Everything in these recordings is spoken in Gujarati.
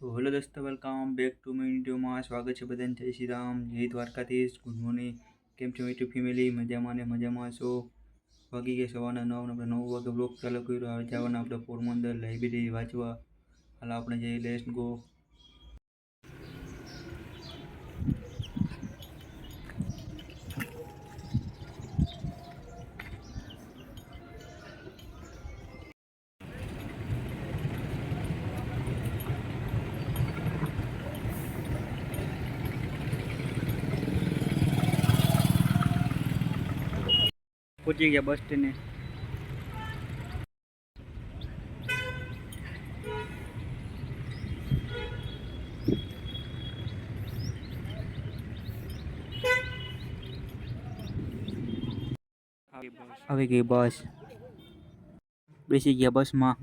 સો હેલો દોસ્તો વેલકમ બેક ટુ માય વિડીયોમાં સ્વાગત છે બધાને જય શ્રી રામ જય દ્વારકાધીશ ગુડ મોર્નિંગ કેમ છો યુટ્યુબ ફેમિલી મજામાં ને મજામાં છો વાગી ગયા સવારના નવ આપણે નવ વાગે બ્લોક ચાલુ કર્યો જવાના આપણે પોરબંદર લાઇબ્રેરી વાંચવા હાલ આપણે જઈએ લેસ ગો પહોંચી ગયા બસ સ્ટેન્ડે આવી ગઈ બસ બેસી ગયા બસમાં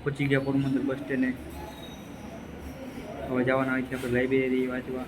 પહોંચી ગયા પોરબંદર બસ સ્ટેન્ડે હવે જવાના હોય છે, આપણે લાઇબ્રેરી વાંચવા.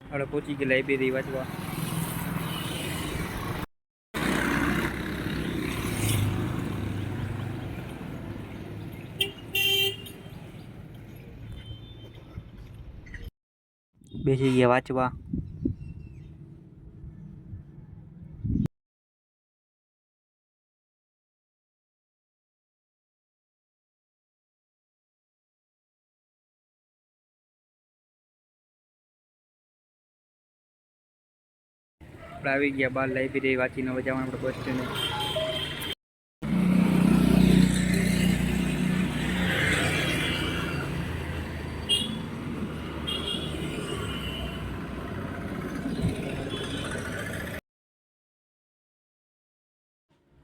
આપણે પહોંચી ગયા લાઇબ્રેરી વાંચવા. બેસી ગયા વાંચવા. આપણે આવી ગયા બાર લાઇબ્રેરી વાંચીને હવે જવાનું આપણે સ્ટેન્ડે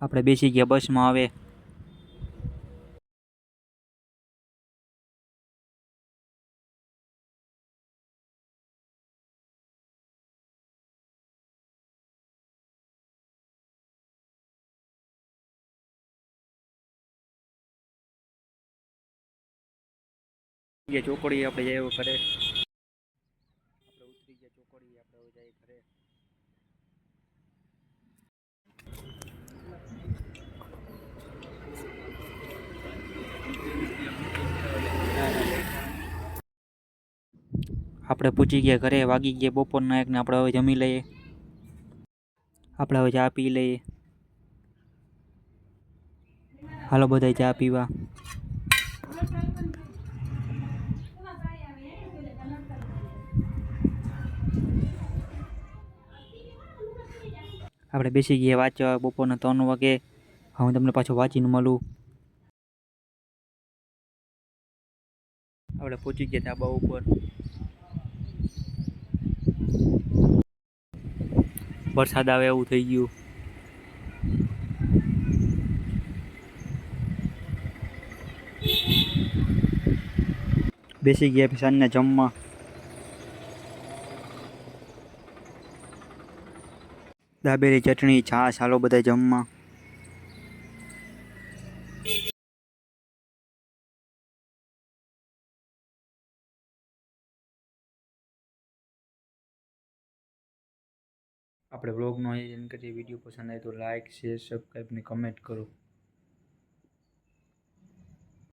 આપણે બેસી ગયા બસમાં આવે ગયા ચોકડી આપણે જઈએ ઘરે આપણે ઉતરી ગયા ચોકડી આપણે હવે ઘરે. આપણે પૂછી ગયા ઘરે, વાગી ગયા બપોરના એકને આપણે હવે જમી લઈએ. આપણે હવે ચા પી લઈએ. હાલો બધા ચા પીવા. આપણે બેસી ગયા વાંચવા બપોરના ત્રણ વાગે. હું તમને પાછો વાંચીને મળું. આપણે પહોંચી ગયા ધાબા ઉપર. વરસાદ આવે એવું થઈ ગયું. બેસી ગયા સાંજના જમવા. દાબેલી ચટણી, છાશ, હાલો બધા જમવા. આપણે બ્લોગનું આયોજન કરીએ. વીડિયો પસંદ આવે તો લાઇક શેર સબસ્ક્રાઈબ ને કમેન્ટ કરો.